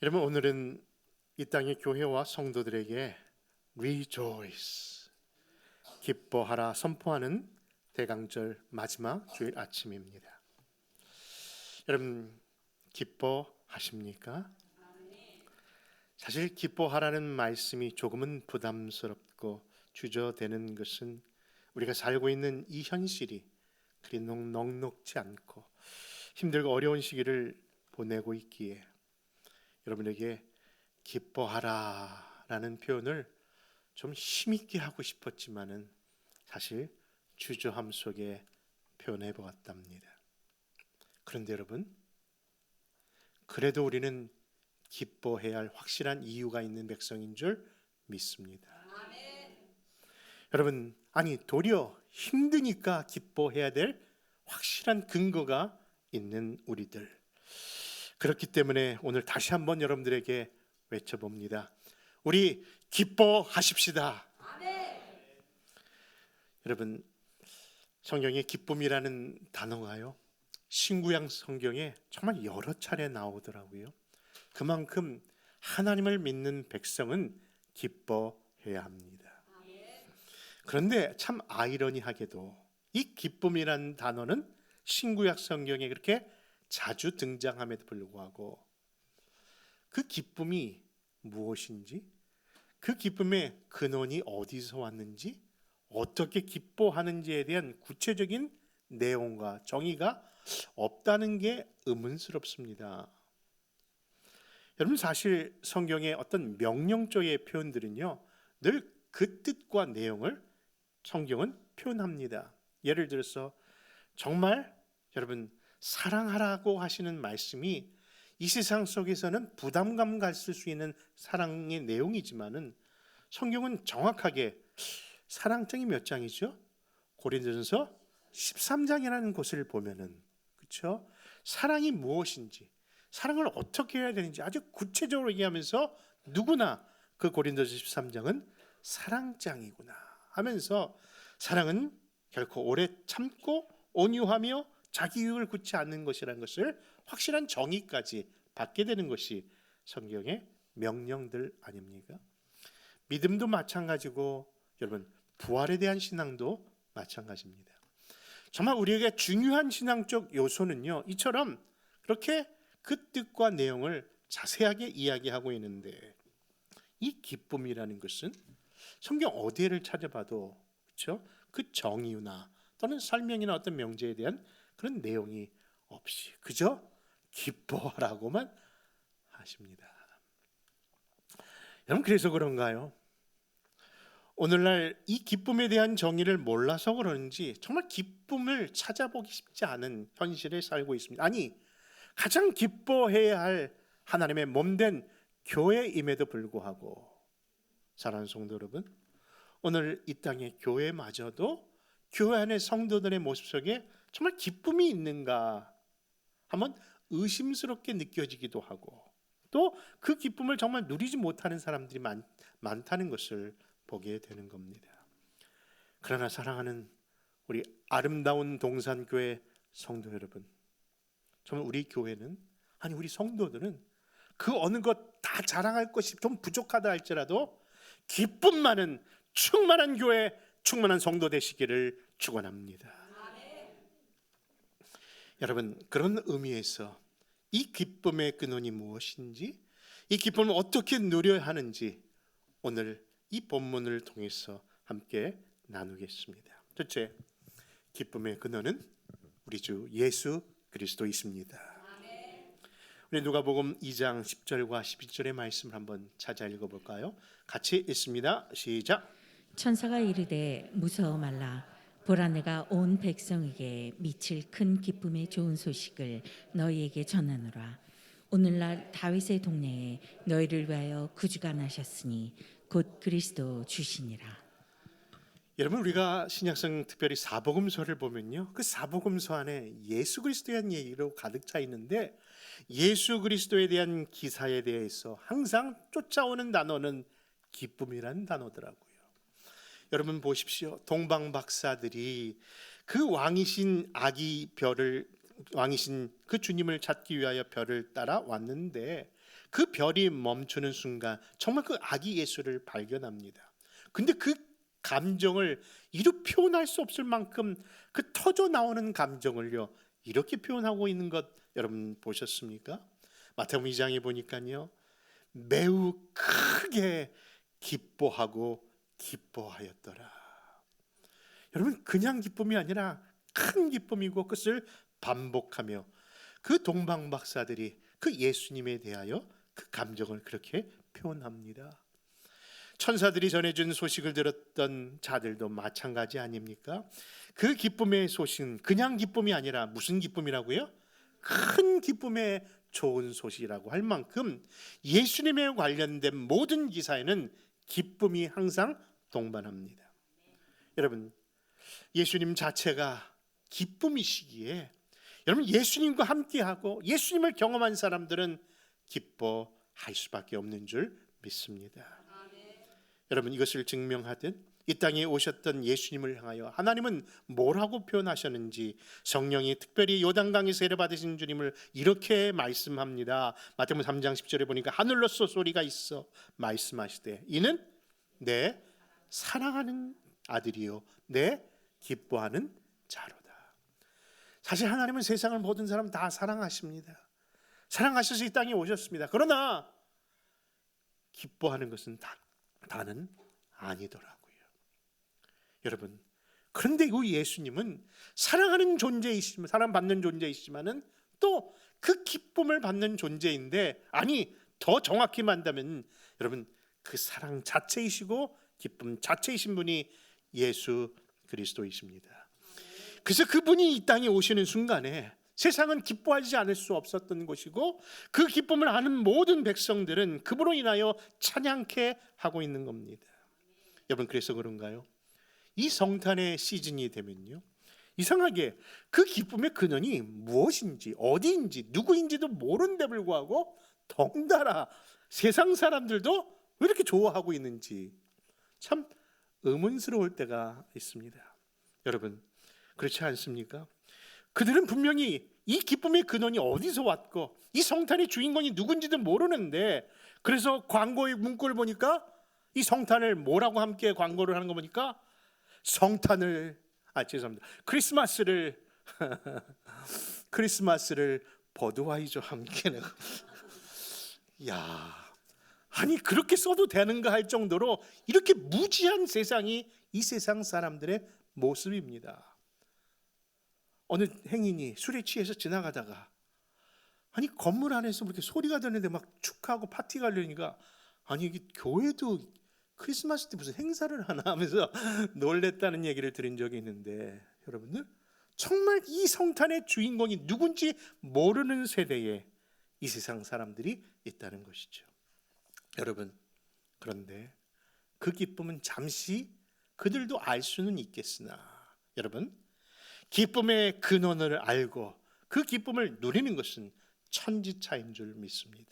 여러분 오늘은 이 땅의 교회와 성도들에게 rejoice 기뻐하라 선포하는 대강절 마지막 주일 아침입니다. 여러분 기뻐하십니까? 사실 기뻐하라는 말씀이 조금은 부담스럽고 주저되는 것은 우리가 살고 있는 이 현실이 그리 넉- 넉넉지 않고 힘들고 어려운 시기를 보내고 있기에 여러분에게 기뻐하라 라는 표현을 좀 힘있게 하고 싶었지만은 사실 주저함 속에 표현해 보았답니다. 그런데 여러분 그래도 우리는 기뻐해야 할 확실한 이유가 있는 백성인 줄 믿습니다. 여러분 아니 도리어 힘드니까 기뻐해야 될 확실한 근거가 있는 우리들. 그렇기 때문에 오늘 다시 한번 여러분들에게 외쳐봅니다. 우리 기뻐하십시다. 여러분 성경에 기쁨이라는 단어가요. 신구약 성경에 정말 여러 차례 나오더라고요. 그만큼 하나님을 믿는 백성은 기뻐해야 합니다. 그런데 참 아이러니하게도 이 기쁨이라는 단어는 신구약 성경에 그렇게 자주 등장함에도 불구하고 그 기쁨이 무엇인지 그 기쁨의 근원이 어디서 왔는지 어떻게 기뻐하는지에 대한 구체적인 내용과 정의가 없다는 게 의문스럽습니다. 여러분 사실 성경의 어떤 명령조의 표현들은요 늘 그 뜻과 내용을 성경은 표현합니다. 예를 들어서 정말 여러분 사랑하라고 하시는 말씀이 이 세상 속에서는 부담감 갔을 수 있는 사랑의 내용이지만은 성경은 정확하게 사랑장이 몇 장이죠? 고린도전서 13장이라는 곳을 보면은 그렇죠? 사랑이 무엇인지 사랑을 어떻게 해야 되는지 아주 구체적으로 얘기하면서 누구나 그 고린도서 13장은 사랑장이구나 하면서 사랑은 결코 오래 참고 온유하며 자기 유익을 굳지 않는 것이라는 것을 확실한 정의까지 받게 되는 것이 성경의 명령들 아닙니까? 믿음도 마찬가지고 여러분 부활에 대한 신앙도 마찬가지입니다. 정말 우리에게 중요한 신앙적 요소는요. 이처럼 그렇게 그 뜻과 내용을 자세하게 이야기하고 있는데 이 기쁨이라는 것은 성경 어디를 찾아봐도 그렇죠? 그 정의나 또는 설명이나 어떤 명제에 대한 그런 내용이 없이 그저 기뻐하라고만 하십니다. 여러분 그래서 그런가요? 오늘날 이 기쁨에 대한 정의를 몰라서 그런지 정말 기쁨을 찾아보기 쉽지 않은 현실에 살고 있습니다. 아니 가장 기뻐해야 할 하나님의 몸된 교회임에도 불구하고 사랑하는 성도 여러분 오늘 이 땅의 교회마저도 교회 안의 성도들의 모습 속에 정말 기쁨이 있는가 한번 의심스럽게 느껴지기도 하고 또 그 기쁨을 정말 누리지 못하는 사람들이 많, 많다는 것을 보게 되는 겁니다. 그러나 사랑하는 우리 아름다운 동산교회 성도 여러분, 정말 우리 교회는 아니 우리 성도들은 그 어느 것 다 자랑할 것이 좀 부족하다 할지라도 기쁨 많은 충만한 교회, 충만한 성도 되시기를 축원합니다. 여러분 그런 의미에서 이 기쁨의 근원이 무엇인지, 이 기쁨을 어떻게 누려야 하는지 오늘 이 본문을 통해서 함께 나누겠습니다. 첫째, 기쁨의 근원은 우리 주 예수 그리스도이십니다. 우리 누가복음 2장 10절과 11절의 말씀을 한번 찾아 읽어볼까요? 같이 읽습니다. 시작. 천사가 이르되 무서워 말라 보라 내가 온 백성에게 미칠 큰 기쁨의 좋은 소식을 너희에게 전하노라 오늘날 다윗의 동네에 너희를 위하여 구주가 나셨으니 곧 그리스도 주시니라 여러분 우리가 신약성 특별히 사복음서를 보면요. 그 사복음서 안에 예수 그리스도에 대한 얘기로 가득 차 있는데 예수 그리스도에 대한 기사에 대해서 항상 쫓아오는 단어는 기쁨이라는 단어더라고요. 여러분 보십시오. 동방 박사들이 그 왕이신 아기 별을 왕이신 그 주님을 찾기 위하여 별을 따라 왔는데 그 별이 멈추는 순간 정말 그 아기 예수를 발견합니다. 근데 그 감정을 이루 표현할 수 없을 만큼 그 터져 나오는 감정을요 이렇게 표현하고 있는 것 여러분 보셨습니까? 마태복음 2장에 보니까요 매우 크게 기뻐하고 기뻐하였더라. 여러분 그냥 기쁨이 아니라 큰 기쁨이고 그것을 반복하며 그 동방 박사들이 그 예수님에 대하여 그 감정을 그렇게 표현합니다. 천사들이 전해준 소식을 들었던 자들도 마찬가지 아닙니까? 그 기쁨의 소식은 그냥 기쁨이 아니라 무슨 기쁨이라고요? 큰 기쁨의 좋은 소식이라고 할 만큼 예수님에 관련된 모든 기사에는 기쁨이 항상 동반합니다. 여러분, 예수님 자체가 기쁨이시기에 여러분 예수님과 함께하고 예수님을 경험한 사람들은 기뻐할 수밖에 없는 줄 믿습니다. 여러분 이것을 증명하듯 이 땅에 오셨던 예수님을 향하여 하나님은 뭐라고 표현하셨는지 성령이 특별히 요단강에 세례 받으신 주님을 이렇게 말씀합니다. 마태복음 3장 10절에 보니까 하늘로서 소리가 있어 말씀하시되 이는 내 사랑하는 아들이요 내 기뻐하는 자로다. 사실 하나님은 세상을 모든 사람 다 사랑하십니다. 사랑하셔서 이 땅에 오셨습니다. 그러나 기뻐하는 것은 다, 다는 아니더라고요. 여러분, 그런데 이 예수님은 사랑하는 존재이시지만 사랑받는 존재이시지만은 또 그 기쁨을 받는 존재인데 아니 더 정확히 말한다면 여러분 그 사랑 자체이시고 기쁨 자체이신 분이 예수 그리스도이십니다. 그래서 그분이 이 땅에 오시는 순간에 세상은 기뻐하지 않을 수 없었던 것이고 그 기쁨을 아는 모든 백성들은 그분으로 인하여 찬양케 하고 있는 겁니다. 여러분 그래서 그런가요? 이 성탄의 시즌이 되면요. 이상하게 그 기쁨의 근원이 무엇인지 어디인지 누구인지도 모른데 불구하고 덩달아 세상 사람들도 왜 이렇게 좋아하고 있는지 참 의문스러울 때가 있습니다. 여러분 그렇지 않습니까? 그들은 분명히 이 기쁨의 근원이 어디서 왔고 이 성탄의 주인공이 누군지도 모르는데 그래서 광고의 문구를 보니까 이 성탄을 뭐라고 함께 광고를 하는 거 보니까 성탄을 아 죄송합니다 크리스마스를 크리스마스를 버드와이저 함께 내가 야 아니 그렇게 써도 되는가 할 정도로 이렇게 무지한 세상이 이 세상 사람들의 모습입니다. 어느 행인이 술에 취해서 지나가다가 아니 건물 안에서 이렇게 소리가 들리는데 막 축하하고 파티가 하려니까 아니 이게 교회도 크리스마스 때 무슨 행사를 하나 하면서 놀랬다는 얘기를 들은 적이 있는데 여러분들 정말 이 성탄의 주인공이 누군지 모르는 세대에 이 세상 사람들이 있다는 것이죠. 여러분 그런데 그 기쁨은 잠시 그들도 알 수는 있겠으나 여러분 기쁨의 근원을 알고 그 기쁨을 누리는 것은 천지차인 줄 믿습니다.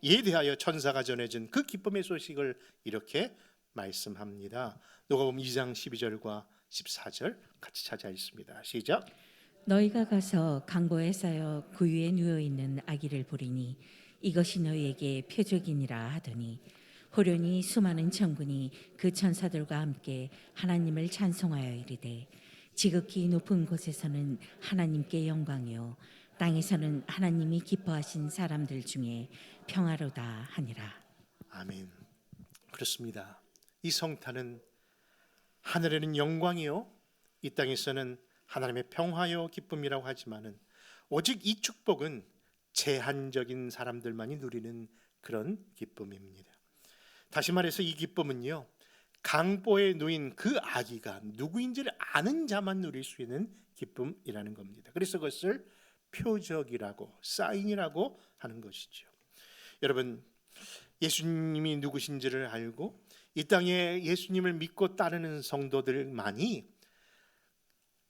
이에 대하여 천사가 전해진 그 기쁨의 소식을 이렇게 말씀합니다. 누가복음 2장 12절과 14절 같이 찾아 있습니다. 시작. 너희가 가서 강보에 쌓여 구유에 누워 있는 아기를 보리니 이것이 너희에게 표적이니라 하더니 호련히 수많은 천군이 그 천사들과 함께 하나님을 찬송하여 이르되 지극히 높은 곳에서는 하나님께 영광이요 땅에서는 하나님이 기뻐하신 사람들 중에 평화로다 하니라. 아멘. 그렇습니다. 이 성탄은 하늘에는 영광이요 이 땅에서는 하나님의 평화요 기쁨이라고 하지만은 오직 이 축복은 제한적인 사람들만이 누리는 그런 기쁨입니다. 다시 말해서 이 기쁨은요. 강보에 누인 그 아기가 누구인지를 아는 자만 누릴 수 있는 기쁨이라는 겁니다. 그래서 그것을 표적이라고 사인이라고 하는 것이죠. 여러분 예수님이 누구신지를 알고 이 땅에 예수님을 믿고 따르는 성도들만이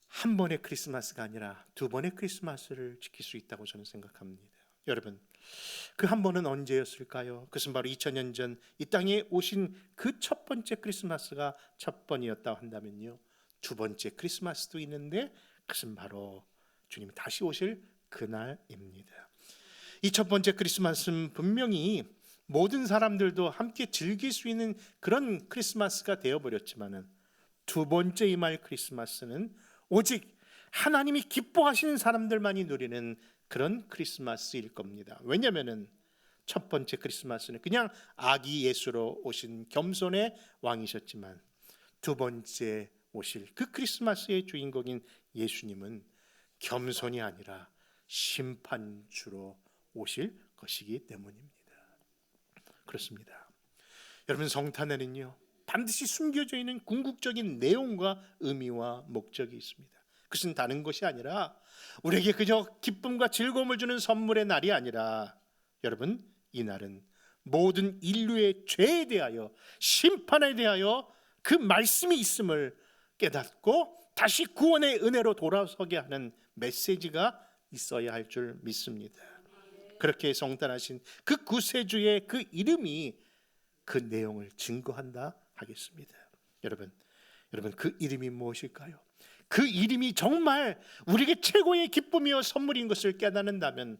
한 번의 크리스마스가 아니라 두 번의 크리스마스를 지킬 수 있다고 저는 생각합니다. 여러분 그 한 번은 언제였을까요? 그것은 바로 2000년 전 이 땅에 오신 그 첫 번째 크리스마스가 첫 번이었다 한다면요. 두 번째 크리스마스도 있는데 그것은 바로 주님이 다시 오실 그날입니다. 이 첫 번째 크리스마스는 분명히 모든 사람들도 함께 즐길 수 있는 그런 크리스마스가 되어 버렸지만은 두 번째 이말 크리스마스는 오직 하나님이 기뻐하시는 사람들만이 누리는 그런 크리스마스일 겁니다. 왜냐하면은 첫 번째 크리스마스는 그냥 아기 예수로 오신 겸손의 왕이셨지만 두 번째 오실 그 크리스마스의 주인공인 예수님은 겸손이 아니라 심판주로 오실 것이기 때문입니다. 그렇습니다. 여러분 성탄에는요 반드시 숨겨져 있는 궁극적인 내용과 의미와 목적이 있습니다. 그것은 다른 것이 아니라 우리에게 그저 기쁨과 즐거움을 주는 선물의 날이 아니라 여러분 이 날은 모든 인류의 죄에 대하여 심판에 대하여 그 말씀이 있음을 깨닫고 다시 구원의 은혜로 돌아서게 하는 메시지가 있어야 할 줄 믿습니다. 그렇게 성탄하신 그 구세주의 그 이름이 그 내용을 증거한다 하겠습니다. 여러분, 여러분 그 이름이 무엇일까요? 그 이름이 정말 우리에게 최고의 기쁨이요 선물인 것을 깨닫는다면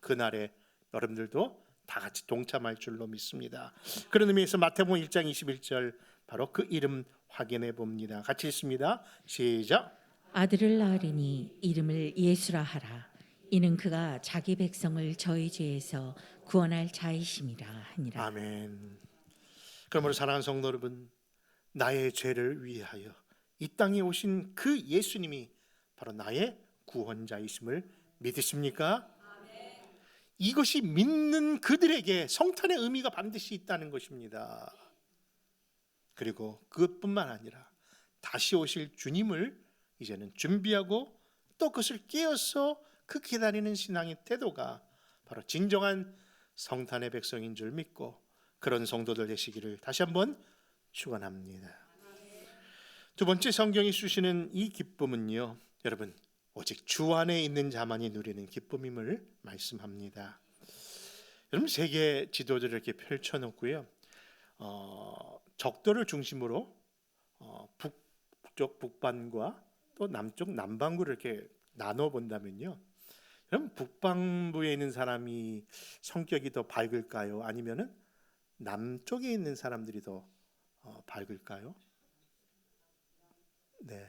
그날에 여러분들도 다 같이 동참할 줄로 믿습니다. 그런 의미에서 마태복음 1장 21절 바로 그 이름 확인해 봅니다. 같이 읽습니다. 시작. 아들을 낳으리니 이름을 예수라 하라. 이는 그가 자기 백성을 저희 죄에서 구원할 자이심이라 하니라. 아멘. 그러므로 사랑하는 성도 여러분, 나의 죄를 위하여 이 땅에 오신 그 예수님이 바로 나의 구원자이심을 믿으십니까? 이것이 믿는 그들에게 성탄의 의미가 반드시 있다는 것입니다. 그리고 그것뿐만 아니라 다시 오실 주님을 이제는 준비하고 또 그것을 깨어서 그 기다리는 신앙의 태도가 바로 진정한 성탄의 백성인 줄 믿고 그런 성도들 되시기를 다시 한번 축원합니다. 두 번째 성경이 주시는 이 기쁨은요, 여러분 오직 주 안에 있는 자만이 누리는 기쁨임을 말씀합니다. 여러분 세계 지도들을 이렇게 펼쳐놓고요, 어, 적도를 중심으로 어, 북쪽 북반과 또 남쪽 남반구를 이렇게 나눠 본다면요, 여러분 북반부에 있는 사람이 성격이 더 밝을까요? 아니면은 남쪽에 있는 사람들이 더 어, 밝을까요? 네.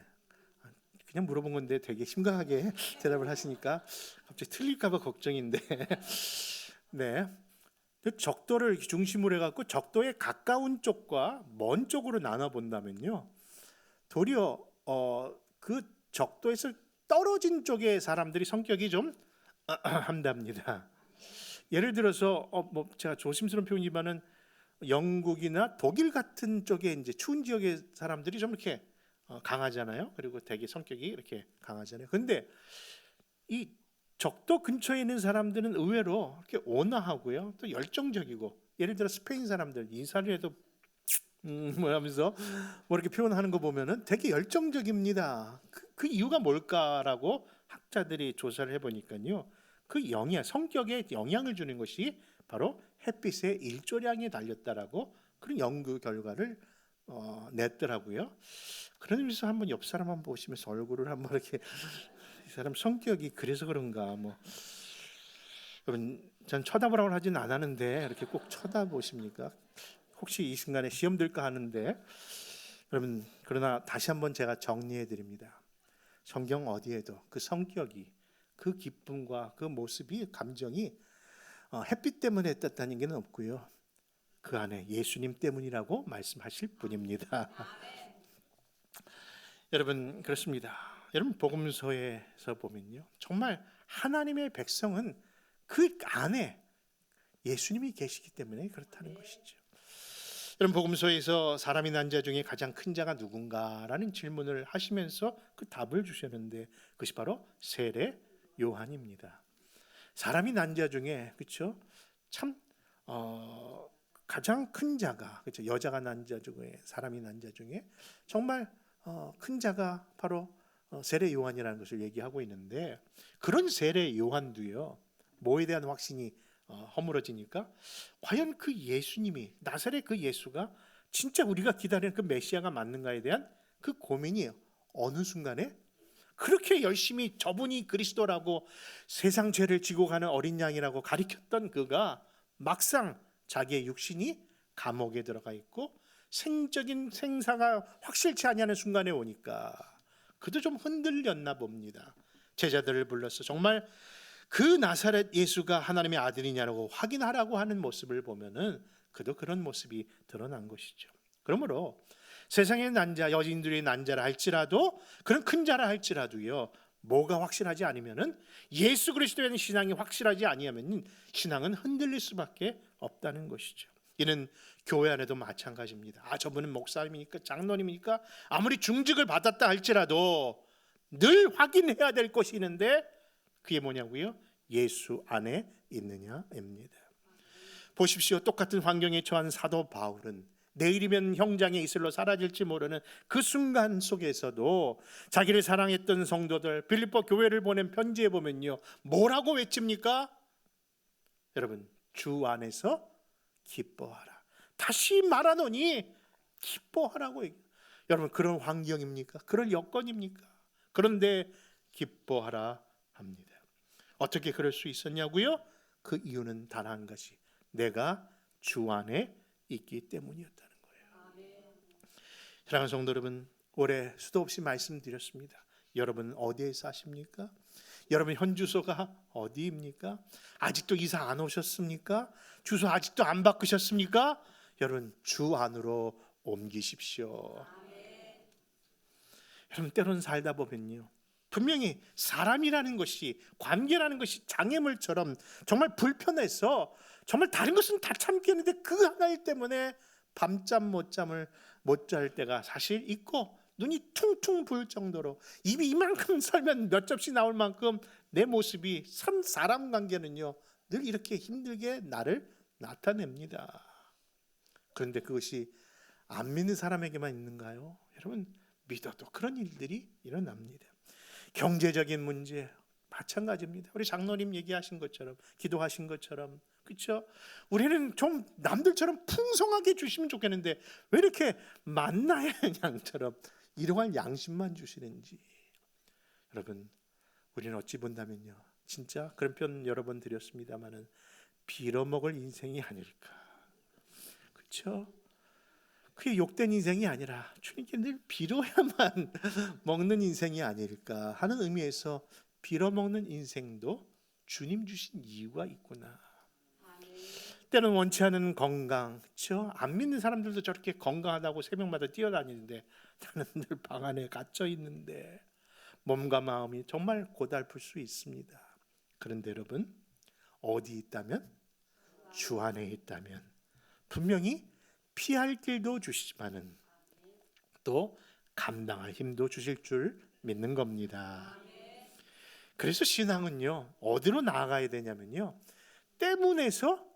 그냥 물어본 건데 되게 심각하게 대답을 하시니까 갑자기 틀릴까봐 걱정인데. 네. 그 적도를 중심으로 해갖고 적도에 가까운 쪽과 먼 쪽으로 나눠 본다면요. 도리어 어, 그 적도에서 떨어진 쪽의 사람들이 성격이 좀 한답니다. 예를 들어서 어, 뭐 제가 조심스러운 표현이지만은 영국이나 독일 같은 쪽에 이제 추운 지역의 사람들이 좀 이렇게 어, 강하잖아요. 그리고 되게 성격이 이렇게 강하잖아요. 근데 이 적도 근처에 있는 사람들은 의외로 이렇게 온화하고요. 또 열정적이고 예를 들어 스페인 사람들 인사를 해도 음, 뭐 하면서 뭐 이렇게 표현하는 거 보면은 되게 열정적입니다. 그, 그 이유가 뭘까라고 학자들이 조사를 해 보니까요. 그 영향, 성격에 영향을 주는 것이 바로 햇빛의 일조량에 달렸다라고 그런 연구 결과를 어, 냈더라고요. 그런 의미에서 한번 옆 사람 한번 보시면서 얼굴을 한번 이렇게 이 사람 성격이 그래서 그런가 뭐 여러분 전 쳐다보라고 하진 않았는데 이렇게 꼭 쳐다보십니까? 혹시 이 순간에 시험 들까 하는데 여러분 그러나 다시 한번 제가 정리해 드립니다. 성경 어디에도 그 성격이 그 기쁨과 그 모습이 감정이 어, 햇빛 때문에 떴다는 게 없고요. 그 안에 예수님 때문이라고 말씀하실 뿐입니다. 여러분 그렇습니다. 여러분 복음서에서 보면요. 정말 하나님의 백성은 그 안에 예수님이 계시기 때문에 그렇다는 것이죠. 여러분 복음서에서 사람이 난 자 중에 가장 큰 자가 누군가라는 질문을 하시면서 그 답을 주셨는데 그것이 바로 세례 요한입니다. 사람이 난 자 중에 그렇죠? 참 어, 가장 큰 자가 그렇죠? 여자가 난 자 중에 사람이 난 자 중에 정말 어, 큰 자가 바로 어, 세례 요한이라는 것을 얘기하고 있는데 그런 세례 요한도요 뭐에 대한 확신이 어, 허물어지니까 과연 그 예수님이 나사렛 그 예수가 진짜 우리가 기다리는 그 메시아가 맞는가에 대한 그 고민이 어느 순간에 그렇게 열심히 저분이 그리스도라고 세상 죄를 지고 가는 어린 양이라고 가리켰던 그가 막상 자기의 육신이 감옥에 들어가 있고 생적인 생사가 확실치 아니하는 순간에 오니까 그도 좀 흔들렸나 봅니다. 제자들을 불러서 정말 그 나사렛 예수가 하나님의 아들이냐고 확인하라고 하는 모습을 보면은 그도 그런 모습이 드러난 것이죠. 그러므로 세상의 난자 여인들의 난자라 할지라도 그런 큰 자라 할지라도요 뭐가 확실하지 않으면은 예수 그리스도에 대한 신앙이 확실하지 아니하면 신앙은 흔들릴 수밖에 없다는 것이죠. 이는 교회 안에도 마찬가지입니다. 아 저분은 목사님이니까 장로님이니까 아무리 중직을 받았다 할지라도 늘 확인해야 될 것이 있는데 그게 뭐냐고요? 예수 안에 있느냐입니다. 보십시오. 똑같은 환경에 처한 사도 바울은 내일이면 형장에 이슬로 사라질지 모르는 그 순간 속에서도 자기를 사랑했던 성도들 빌립보 교회를 보낸 편지에 보면요. 뭐라고 외칩니까? 여러분, 주 안에서 기뻐하라. 다시 말하노니 기뻐하라고 얘기. 여러분 그런 환경입니까? 그런 여건입니까? 그런데 기뻐하라 합니다. 어떻게 그럴 수 있었냐고요? 그 이유는 단 한 가지. 내가 주 안에 있기 때문이었다는 거예요. 사랑하는 성도 여러분, 올해 수도 없이 말씀드렸습니다. 여러분 어디에 사십니까? 여러분 현 주소가 어디입니까? 아직도 이사 안 오셨습니까? 주소 아직도 안 바꾸셨습니까? 여러분 주 안으로 옮기십시오. 여러분 때로는 살다 보면요. 분명히 사람이라는 것이 관계라는 것이 장애물처럼 정말 불편해서 정말 다른 것은 다 참겠는데 그 하나일 때문에 밤잠 못 잠을 못 잘 때가 사실 있고 눈이 퉁퉁 부을 정도로 입이 이만큼 설면 몇 접시 나올 만큼 내 모습이 참 사람 관계는요 늘 이렇게 힘들게 나를 나타냅니다. 그런데 그것이 안 믿는 사람에게만 있는가요? 여러분 믿어도 그런 일들이 일어납니다. 경제적인 문제 마찬가지입니다. 우리 장로님 얘기하신 것처럼 기도하신 것처럼 그렇죠? 우리는 좀 남들처럼 풍성하게 주시면 좋겠는데 왜 이렇게 만나의 양처럼 일용할 양심만 주시는지 여러분 우리는 어찌 본다면요 진짜 그런 표현 여러 번 드렸습니다마는 빌어먹을 인생이 아닐까 그렇죠? 그게 욕된 인생이 아니라 주님께 늘 빌어야만 먹는 인생이 아닐까 하는 의미에서 빌어먹는 인생도 주님 주신 이유가 있구나. 때는 원치 않은 건강, 그렇죠? 안 믿는 사람들도 저렇게 건강하다고 새벽마다 뛰어다니는데 나는 늘 방 안에 갇혀 있는데 몸과 마음이 정말 고달플 수 있습니다. 그런데 여러분 어디 있다면 주 안에 있다면 분명히 피할 길도 주시지만은 또 감당할 힘도 주실 줄 믿는 겁니다. 그래서 신앙은요 어디로 나아가야 되냐면요 때문에서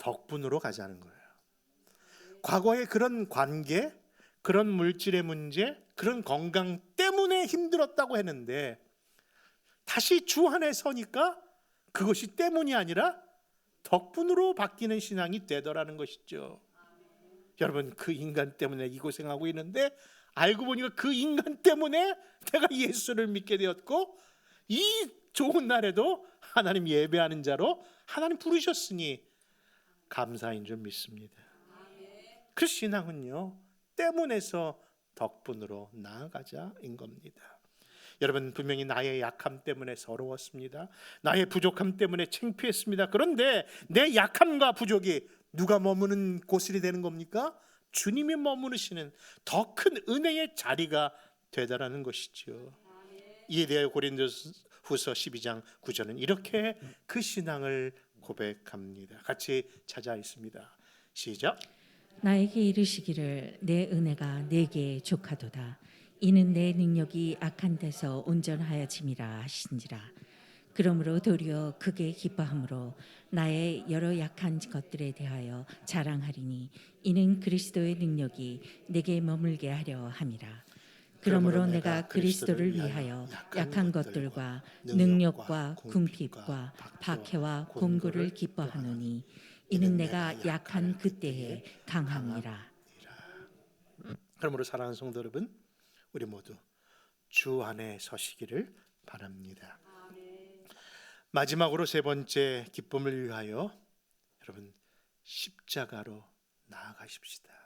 덕분으로 가자는 거예요. 과거의 그런 관계, 그런 물질의 문제, 그런 건강 때문에 힘들었다고 했는데 다시 주 안에 서니까 그것이 때문이 아니라 덕분으로 바뀌는 신앙이 되더라는 것이죠. 여러분 그 인간 때문에 이 고생하고 있는데 알고 보니까 그 인간 때문에 내가 예수를 믿게 되었고 이 좋은 날에도 하나님 예배하는 자로 하나님 부르셨으니 감사인 줄 믿습니다. 그 신앙은요 때문에서 덕분으로 나아가자인 겁니다. 여러분 분명히 나의 약함 때문에 서러웠습니다. 나의 부족함 때문에 창피했습니다. 그런데 내 약함과 부족이 누가 머무는 곳이 되는 겁니까? 주님이 머무르시는 더 큰 은혜의 자리가 되다라는 것이죠. 이에 대해 고린도후서 12장 9절은 이렇게 그 신앙을 고백합니다. 같이 찾아 있습니다. 시작. 나에게 이르시기를 내 은혜가 내게 족하도다. 이는 내 능력이 악한 데서 온전하여짐이라 하신지라. 그러므로 도리어 크게 기뻐함으로 나의 여러 약한 것들에 대하여 자랑하리니 이는 그리스도의 능력이 내게 머물게 하려 함이라. 그러므로 내가 그리스도를 위하여 약한 것들과 능력과 궁핍과 박해와 공고를 기뻐하노니 이는 내가 약한 그때에 강함이라. 그러므로 사랑하는 성도 여러분, 우리 모두 주 안에 서시기를 바랍니다. 마지막으로 세 번째 기쁨을 위하여 여러분 십자가로 나아가십시다.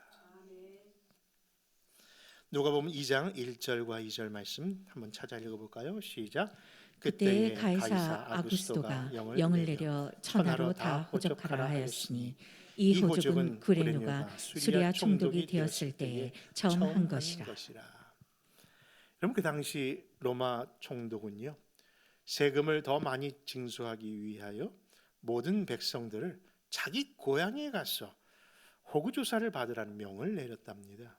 누가 보면 2장 1절과 2절 말씀 한번 찾아 읽어볼까요? 시작. 그때 가이사 아구스도가 영을 내려 천하로 다 호적하라 하였으니 이 호적은 구레누가 수리아 총독이 되었을 때에 처음 한 것이라. 그럼 그 당시 로마 총독은요 세금을 더 많이 징수하기 위하여 모든 백성들을 자기 고향에 가서 호구 조사를 받으라는 명을 내렸답니다.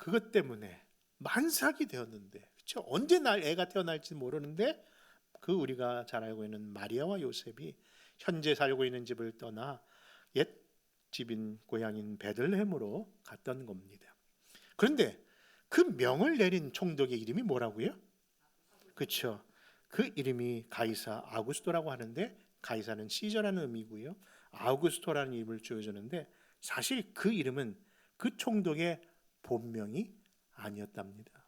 그것 때문에 만삭이 되었는데 그렇죠? 언제 날 애가 태어날지 모르는데 그 우리가 잘 알고 있는 마리아와 요셉이 현재 살고 있는 집을 떠나 옛 집인 고향인 베들레헴으로 갔던 겁니다. 그런데 그 명을 내린 총독의 이름이 뭐라고요? 그렇죠. 그 이름이 가이사 아구스토라고 하는데 가이사는 시저라는 의미고요. 아우구스토라는 이름을 지어주는데 사실 그 이름은 그 총독의 본명이 아니었답니다.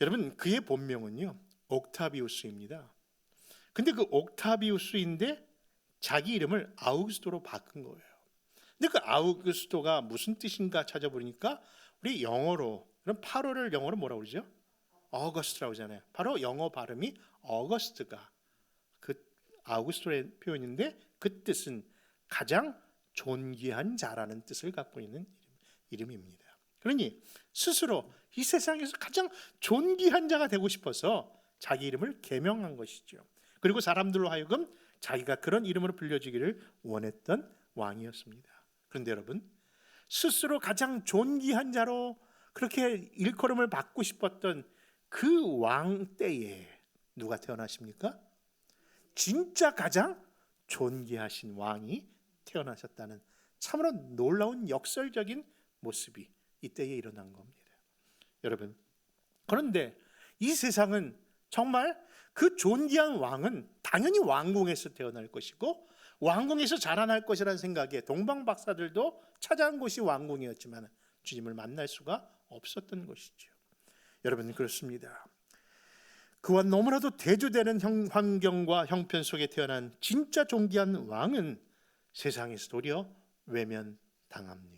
여러분 그의 본명은요 옥타비우스입니다. 근데 그 옥타비우스인데 자기 이름을 아우구스토로 바꾼 거예요. 근데 그 아우구스토가 무슨 뜻인가 찾아보니까 우리 영어로 그럼 8월을 영어로 뭐라고 그러죠? 어거스트라고 하잖아요. 바로 영어 발음이 어거스트가 그 아우구스토의 표현인데 그 뜻은 가장 존귀한 자라는 뜻을 갖고 있는 이름, 이름입니다. 그러니 스스로 이 세상에서 가장 존귀한 자가 되고 싶어서 자기 이름을 개명한 것이죠. 그리고 사람들로 하여금 자기가 그런 이름으로 불려지기를 원했던 왕이었습니다. 그런데 여러분 스스로 가장 존귀한 자로 그렇게 일컬음을 받고 싶었던 그 왕 때에 누가 태어나십니까? 진짜 가장 존귀하신 왕이 태어나셨다는 참으로 놀라운 역설적인 모습이 이때에 일어난 겁니다. 여러분, 그런데 이 세상은 정말 그 존귀한 왕은 당연히 왕궁에서 태어날 것이고 왕궁에서 자라날 것이라는 생각에 동방 박사들도 찾아간 곳이 왕궁이었지만 주님을 만날 수가 없었던 것이죠. 여러분 그렇습니다. 그와 너무나도 대조되는 형, 환경과 형편 속에 태어난 진짜 존귀한 왕은 세상에서 도리어 외면당합니다.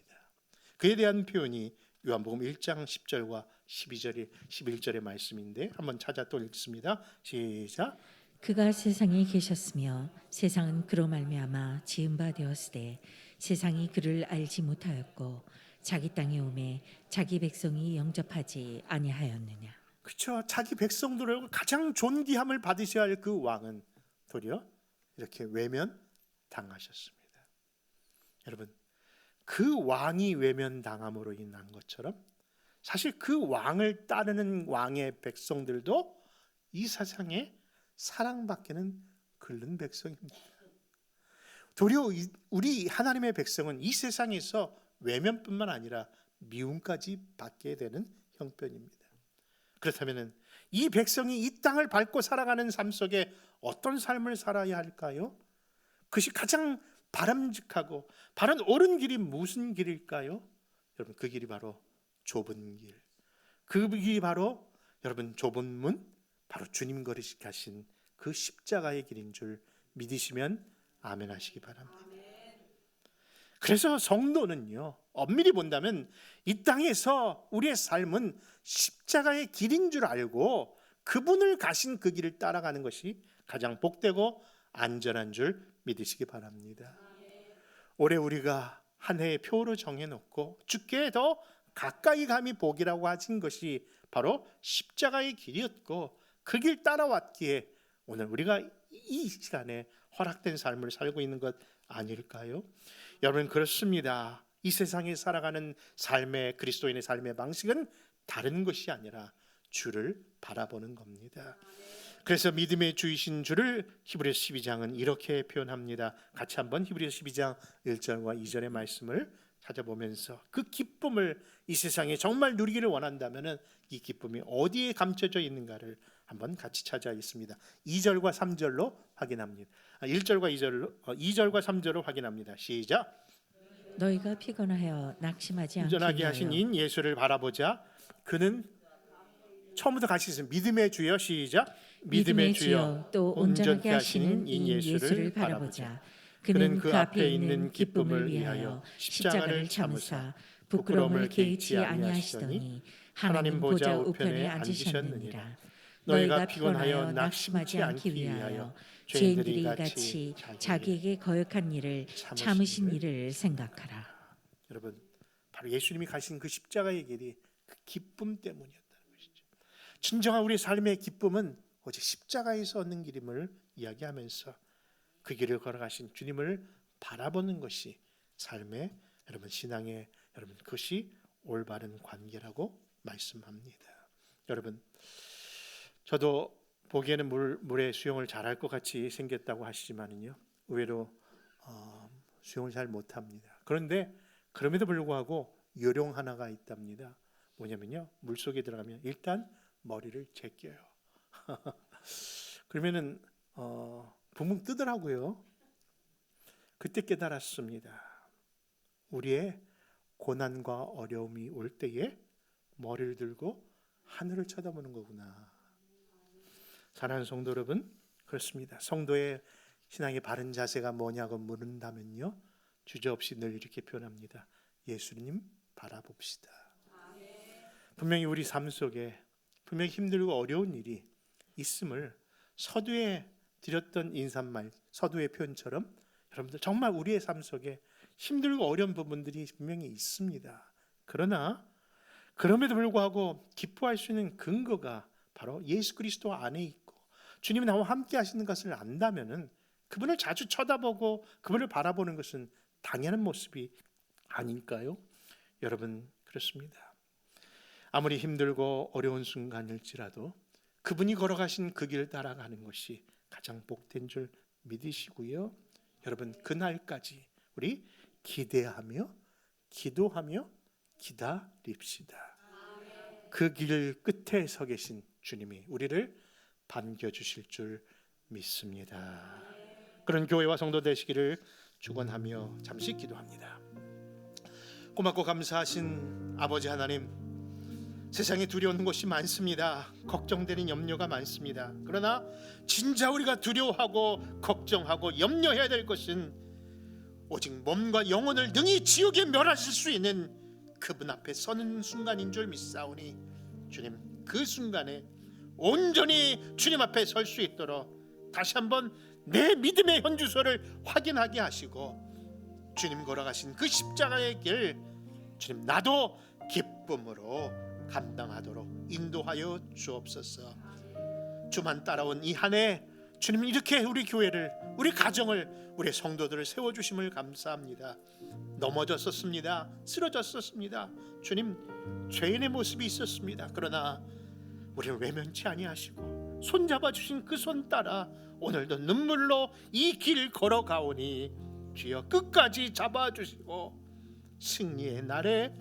그에 대한 표현이 요한복음 1장 10절과 12절의 11절의 말씀인데 한번 찾아 또 읽습니다. 시작. 그가 세상에 계셨으며 세상은 그로 말미암아 지은 바 되었으되 세상이 그를 알지 못하였고 자기 땅에 오매 자기 백성이 영접하지 아니하였느냐. 그렇죠. 자기 백성들을 가장 존귀함을 받으셔야 할 그 왕은 도리어 이렇게 외면 당하셨습니다. 여러분, 그 왕이 외면 당함으로 인한 것처럼 사실 그 왕을 따르는 왕의 백성들도 이 세상에 사랑받기는 글른 백성입니다. 도리어 우리 하나님의 백성은 이 세상에서 외면뿐만 아니라 미움까지 받게 되는 형편입니다. 그렇다면 이 백성이 이 땅을 밟고 살아가는 삶 속에 어떤 삶을 살아야 할까요? 그것이 가장 바람직하고 바른 옳은 길이 무슨 길일까요? 여러분 그 길이 바로 좁은 길. 그 길이 바로 여러분 좁은 문 바로 주님 거리시하신 그 십자가의 길인 줄 믿으시면 아멘 하시기 바랍니다. 그래서 성도는요, 엄밀히 본다면 이 땅에서 우리의 삶은 십자가의 길인 줄 알고 그분을 가신 그 길을 따라가는 것이 가장 복되고 안전한 줄 믿으시기 바랍니다. 올해 우리가 한 해의 표로 정해놓고 주께 더 가까이 감이 복이라고 하신 것이 바로 십자가의 길이었고 그 길 따라왔기에 오늘 우리가 이 시간에 허락된 삶을 살고 있는 것 아닐까요? 여러분 그렇습니다. 이 세상에 살아가는 삶의 그리스도인의 삶의 방식은 다른 것이 아니라 주를 바라보는 겁니다. 그래서 믿음의 주이신 주를 히브리서 12장은 이렇게 표현합니다. 같이 한번 히브리서 12장 1절과 2절의 말씀을 찾아보면서 그 기쁨을 이 세상에 정말 누리기를 원한다면은 이 기쁨이 어디에 감춰져 있는가를 한번 같이 찾아 있습니다. 2절과 3절로 확인합니다. 1절과 2절로 2절과 3절로 확인합니다. 시작. 너희가 피곤하여 낙심하지 않게 운전하게 하신 인 예수를 바라보자. 그는 처음부터 같이 있으면 믿음의 주여 시작. 믿음의 주여 또 온전하게 하시는 이 예수를 바라보자. 그는 그 앞에 있는 기쁨을 위하여 십자가를 참으사 부끄러움을 개의치 아니하시더니 하나님 보좌 우편에 앉으셨느니라. 너희가 피곤하여 낙심하지 않기 위하여 죄인들이 같이 자기에게 거역한 일을 참으신 일을 생각하라. 여러분 바로 예수님이 가신 그 십자가의 길이 그 기쁨 때문이었다는 것이죠. 진정한 우리 삶의 기쁨은 오직 십자가에서 얻는 길임을 이야기하면서 그 길을 걸어가신 주님을 바라보는 것이 삶의 여러분 신앙의 여러분 그것이 올바른 관계라고 말씀합니다. 여러분 저도 보기에는 물 물에 수영을 잘할 것 같이 생겼다고 하시지만은요 의외로 어, 수영을 잘 못합니다. 그런데 그럼에도 불구하고 요령 하나가 있답니다. 뭐냐면요 물 속에 들어가면 일단 머리를 제껴요. 그러면은 어, 붕붕 뜨더라고요. 그때 깨달았습니다. 우리의 고난과 어려움이 올 때에 머리를 들고 하늘을 쳐다보는 거구나. 사랑하는 성도 여러분, 그렇습니다. 성도의 신앙의 바른 자세가 뭐냐고 물은다면요. 주저없이 늘 이렇게 표현합니다. 예수님 바라봅시다. 분명히 우리 삶 속에 분명히 힘들고 어려운 일이 있음을 서두에 드렸던 인사말, 서두의 표현처럼 여러분들 정말 우리의 삶 속에 힘들고 어려운 부분들이 분명히 있습니다. 그러나 그럼에도 불구하고 기뻐할 수 있는 근거가 바로 예수 그리스도 안에 있고 주님이 나와 함께 하시는 것을 안다면은 그분을 자주 쳐다보고 그분을 바라보는 것은 당연한 모습이 아닐까요? 여러분 그렇습니다. 아무리 힘들고 어려운 순간일지라도 그분이 걸어가신 그 길 따라가는 것이 가장 복된 줄 믿으시고요. 여러분 그날까지 우리 기대하며 기도하며 기다립시다. 그 길 끝에 서 계신 주님이 우리를 반겨 주실 줄 믿습니다. 그런 교회와 성도 되시기를 축원하며 잠시 기도합니다. 고맙고 감사하신 아버지 하나님 세상에 두려운 것이 많습니다. 걱정되는 염려가 많습니다. 그러나 진짜 우리가 두려워하고 걱정하고 염려해야 될 것은 오직 몸과 영혼을 능히 지옥에 멸하실 수 있는 그분 앞에 서는 순간인 줄 믿사오니 주님 그 순간에 온전히 주님 앞에 설 수 있도록 다시 한번 내 믿음의 현주소를 확인하게 하시고 주님 걸어가신 그 십자가의 길 주님 나도 기쁨으로 감당하도록 인도하여 주옵소서. 주만 따라온 이 한 해 주님 이렇게 우리 교회를 우리 가정을 우리 성도들을 세워 주심을 감사합니다. 넘어졌었습니다. 쓰러졌었습니다. 주님 죄인의 모습이 있었습니다. 그러나 우리를 외면치 아니하시고 손 잡아 주신 그 손 따라 오늘도 눈물로 이 길 걸어가오니 주여 끝까지 잡아 주시고 승리의 날에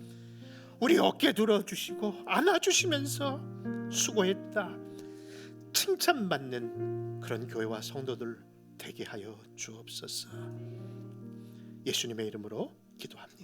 우리 어깨 들어 주시고 안아 주시면서 수고했다 칭찬받는 그런 교회와 성도들 되게 하여 주옵소서. 예수님의 이름으로 기도합니다.